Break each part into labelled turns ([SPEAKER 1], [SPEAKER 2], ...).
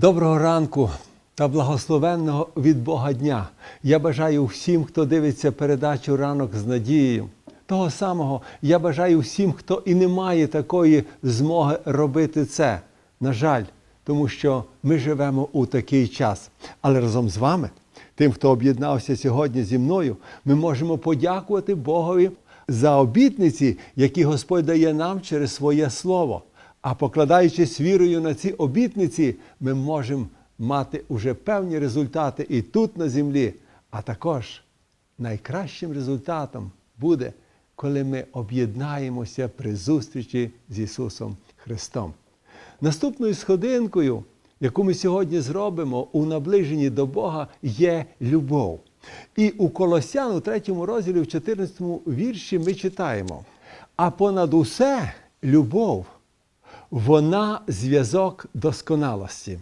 [SPEAKER 1] Доброго ранку та благословенного від Бога дня. Я бажаю всім, хто дивиться передачу ранок з надією. Того самого я бажаю всім, хто і не має такої змоги робити це. На жаль, тому що ми живемо у такий час. Але разом з вами, тим, хто об'єднався сьогодні зі мною, ми можемо подякувати Богові за обітниці, які Господь дає нам через своє слово. А покладаючись вірою на ці обітниці, ми можемо мати уже певні результати і тут на землі. А також найкращим результатом буде, коли ми об'єднаємося при зустрічі з Ісусом Христом. Наступною сходинкою, яку ми сьогодні зробимо у наближенні до Бога, є любов. І у Колосян, у 3 розділі, в 14 вірші, ми читаємо: а понад усе любов вона зв'язок досконалості.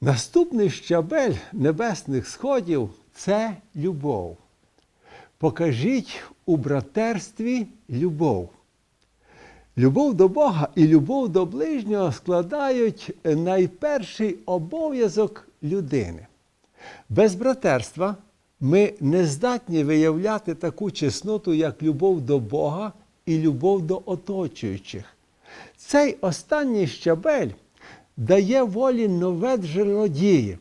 [SPEAKER 1] Наступний щабель небесних сходів це любов. Покажіть у братерстві любов. Любов до Бога і любов до ближнього складають найперший обов'язок людини. Без братерства ми не здатні виявляти таку чесноту, як любов до Бога і любов до оточуючих. Цей останній щабель дає волі нове джерело дії.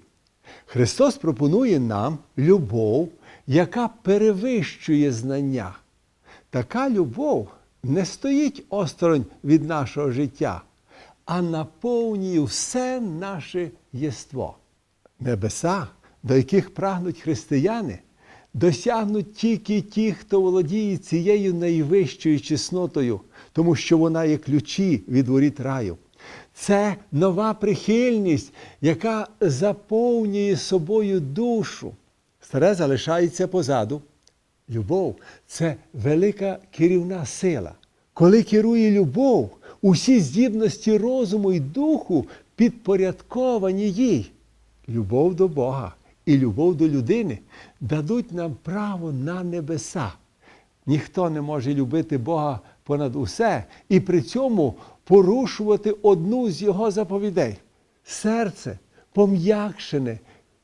[SPEAKER 1] Христос пропонує нам любов, яка перевищує знання. Така любов не стоїть осторонь від нашого життя, а наповнює все наше єство. Небеса, до яких прагнуть християни, досягнуть тільки ті, хто володіє цією найвищою чеснотою, тому що вона є ключі від воріт раю. Це нова прихильність, яка заповнює собою душу. Старе залишається позаду. Любов це велика керівна сила. Коли керує любов, усі здібності розуму і духу підпорядковані їй. Любов до Бога і любов до людини дадуть нам право на небеса. Ніхто не може любити Бога понад усе і при цьому порушувати одну з Його заповідей. Серце пом'якшене,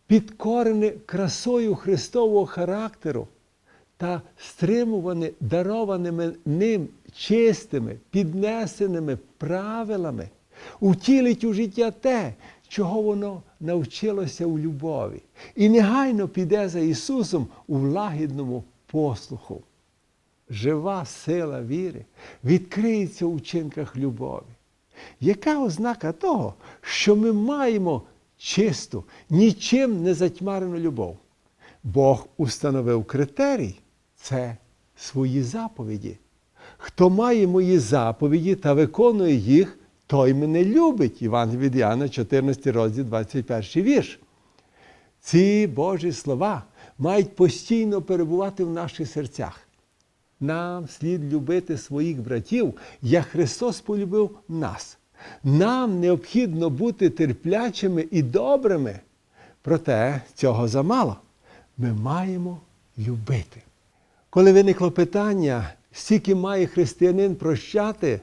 [SPEAKER 1] підкорене красою Христового характеру та стримуване дарованими ним чистими, піднесеними правилами, утілить у життя те, чого воно навчилося у любові, і негайно піде за Ісусом у лагідному послуху. Жива сила віри відкриється у вчинках любові. Яка ознака того, що ми маємо чисту, нічим не затьмарену любов? Бог установив критерій це свої заповіді. Хто має мої заповіді та виконує їх, той мене любить. Іван від Іоанна, 14 розділ, 21 вірш. Ці Божі слова мають постійно перебувати в наших серцях. Нам слід любити своїх братів, як Христос полюбив нас. Нам необхідно бути терплячими і добрими. Проте цього замало. Ми маємо любити. Коли виникло питання, скільки має християнин прощати,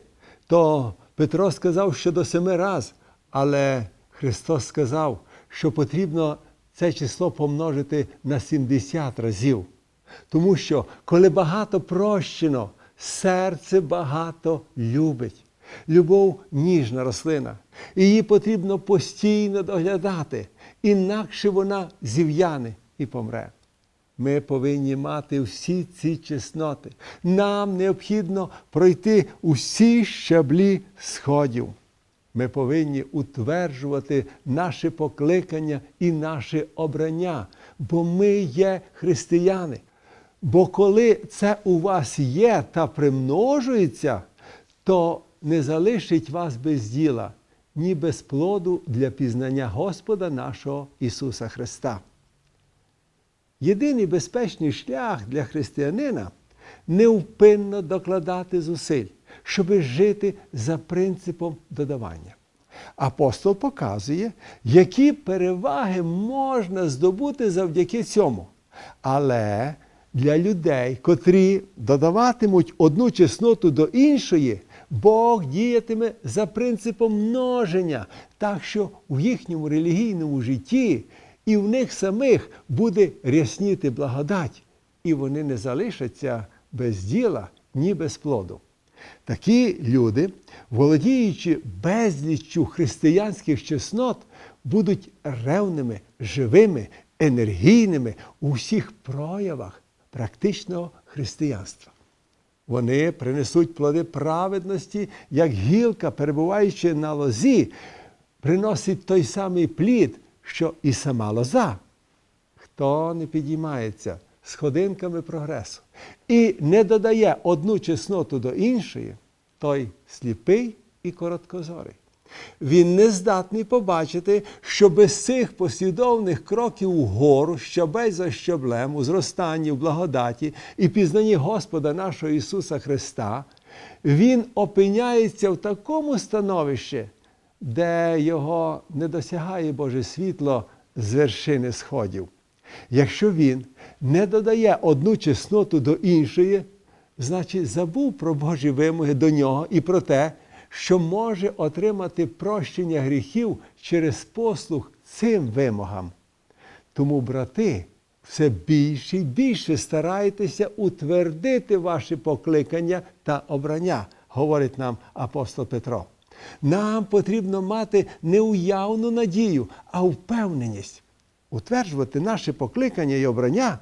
[SPEAKER 1] то Петро сказав, що до семи раз, але Христос сказав, що потрібно це число помножити на 70 разів. Тому що, коли багато прощено, серце багато любить. Любов ніжна рослина. Її потрібно постійно доглядати, інакше вона зів'яне і помре. Ми повинні мати всі ці чесноти. Нам необхідно пройти усі щаблі сходів. Ми повинні утверджувати наше покликання і наше обрання, бо ми є християни. Бо коли це у вас є та примножується, то не залишить вас без діла, ні без плоду для пізнання Господа нашого Ісуса Христа. Єдиний безпечний шлях для християнина невпинно докладати зусиль, щоби жити за принципом додавання. Апостол показує, які переваги можна здобути завдяки цьому. Але для людей, котрі додаватимуть одну чесноту до іншої, Бог діятиме за принципом множення, так що в їхньому релігійному житті і в них самих буде рясніти благодать, і вони не залишаться без діла ні без плоду. Такі люди, володіючи безліччю християнських чеснот, будуть ревними, живими, енергійними у всіх проявах практичного християнства. Вони принесуть плоди праведності, як гілка, перебуваючи на лозі, приносить той самий плід, що і сама лоза. Хто не підіймається сходинками прогресу і не додає одну чесноту до іншої, той сліпий і короткозорий. Він не здатний побачити, що без цих послідовних кроків угору, щабель за щаблем, у зростанні в благодаті і пізнанні Господа нашого Ісуса Христа, він опиняється в такому становищі, де його не досягає Боже світло з вершини сходів. Якщо він не додає одну чесноту до іншої, значить забув про Божі вимоги до нього і про те, що може отримати прощення гріхів через послуг цим вимогам. Тому, брати, все більше і більше старайтеся утвердити ваші покликання та обрання, говорить нам апостол Петро. Нам потрібно мати не уявну надію, а впевненість. Утверджувати наше покликання і обрання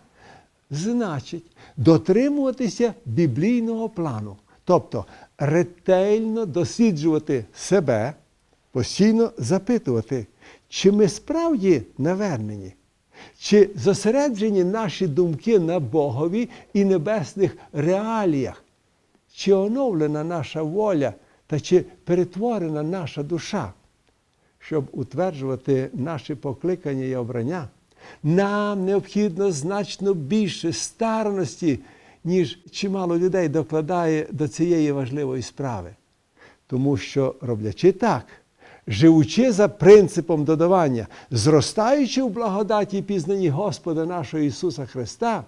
[SPEAKER 1] значить дотримуватися біблійного плану, тобто ретельно досліджувати себе, постійно запитувати, чи ми справді навернені, чи зосереджені наші думки на Богові і небесних реаліях, чи оновлена наша воля та чи перетворена наша душа щоб утверджувати наші покликання і обрання, нам необхідно значно більше старності, ніж чимало людей докладає до цієї важливої справи. Тому що, роблячи так, живучи за принципом додавання, зростаючи в благодаті і пізнанні Господа нашого Ісуса Христа,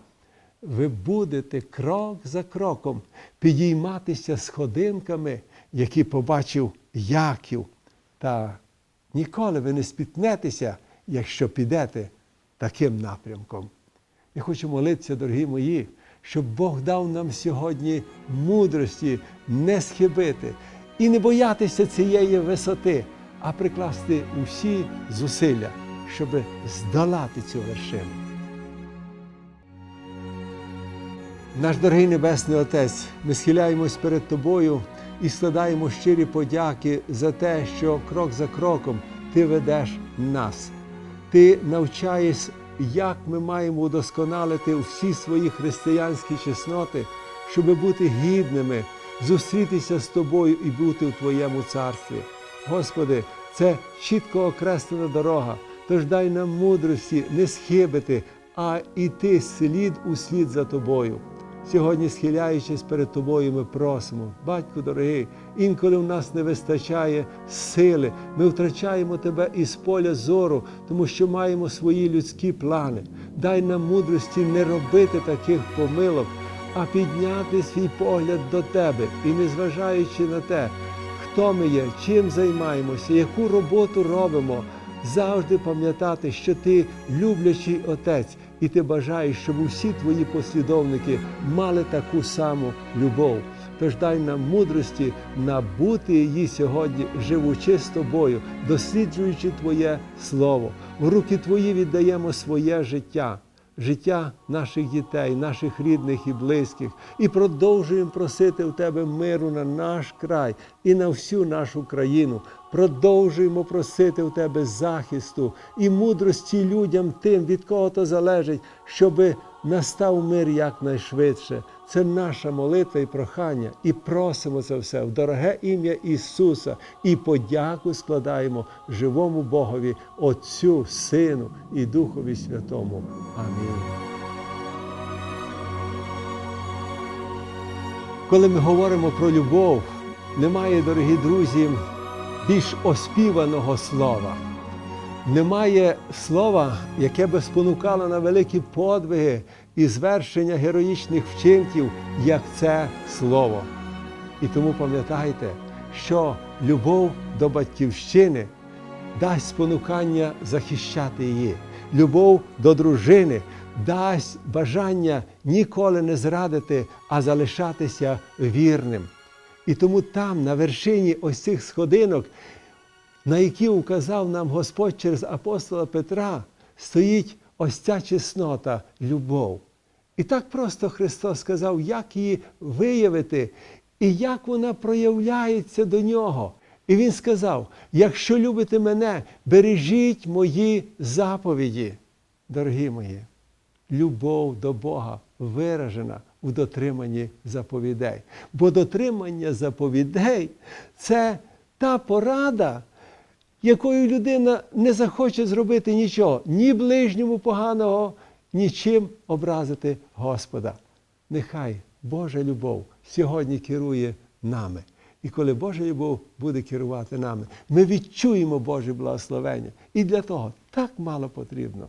[SPEAKER 1] ви будете крок за кроком підійматися сходинками, які побачив Яків та Ніколи ви не спітнетеся, якщо підете таким напрямком. Я хочу молитися, дорогі мої, щоб Бог дав нам сьогодні мудрості не схибити і не боятися цієї висоти, а прикласти усі зусилля, щоб здолати цю вершину. Наш дорогий Небесний Отець, ми схиляємось перед Тобою і складаємо щирі подяки за те, що крок за кроком Ти ведеш нас. Ти навчаєш, як ми маємо удосконалити всі свої християнські чесноти, щоб бути гідними, зустрітися з тобою і бути в Твоєму царстві. Господи, це чітко окреслена дорога. Тож дай нам мудрості не схибити, а йти слід у слід за тобою. Сьогодні, схиляючись перед тобою, ми просимо, батько дорогий, інколи в нас не вистачає сили, ми втрачаємо тебе із поля зору, тому що маємо свої людські плани. Дай нам мудрості не робити таких помилок, а підняти свій погляд до тебе і, незважаючи на те, хто ми є, чим займаємося, яку роботу робимо, завжди пам'ятати, що ти люблячий отець і ти бажаєш, щоб усі твої послідовники мали таку саму любов. Тож дай нам мудрості набути її сьогодні, живучи з тобою, досліджуючи Твоє Слово. В руки Твої віддаємо своє життя, життя наших дітей, наших рідних і близьких, і продовжуємо просити у Тебе миру на наш край і на всю нашу країну. Продовжуємо просити у Тебе захисту і мудрості людям тим, від кого то залежить, щоби настав мир якнайшвидше. Це наша молитва і прохання. І просимо це все в дороге ім'я Ісуса. І подяку складаємо живому Богові, Отцю, Сину і Духові Святому. Амінь. Коли ми говоримо про любов, немає, дорогі друзі, більш оспіваного слова. Немає слова, яке би спонукало на великі подвиги і звершення героїчних вчинків, як це слово. І тому пам'ятайте, що любов до батьківщини дасть спонукання захищати її. Любов до дружини дасть бажання ніколи не зрадити, а залишатися вірним. І тому там, на вершині ось цих сходинок, на які указав нам Господь через апостола Петра, стоїть ось ця чеснота, любов. І так просто Христос сказав, як її виявити і як вона проявляється до нього. І Він сказав: якщо любите мене, бережіть мої заповіді, дорогі мої. Любов до Бога виражена у дотриманні заповідей. Бо дотримання заповідей це та порада, якою людина не захоче зробити нічого, ні ближньому поганого, нічим образити Господа. Нехай Божа любов сьогодні керує нами. І коли Божа любов буде керувати нами, ми відчуємо Боже благословення. І для того так мало потрібно.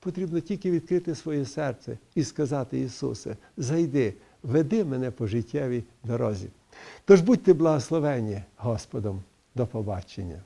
[SPEAKER 1] Потрібно тільки відкрити своє серце і сказати Ісусе, зайди, веди мене по життєвій дорозі. Тож будьте благословені Господом. До побачення.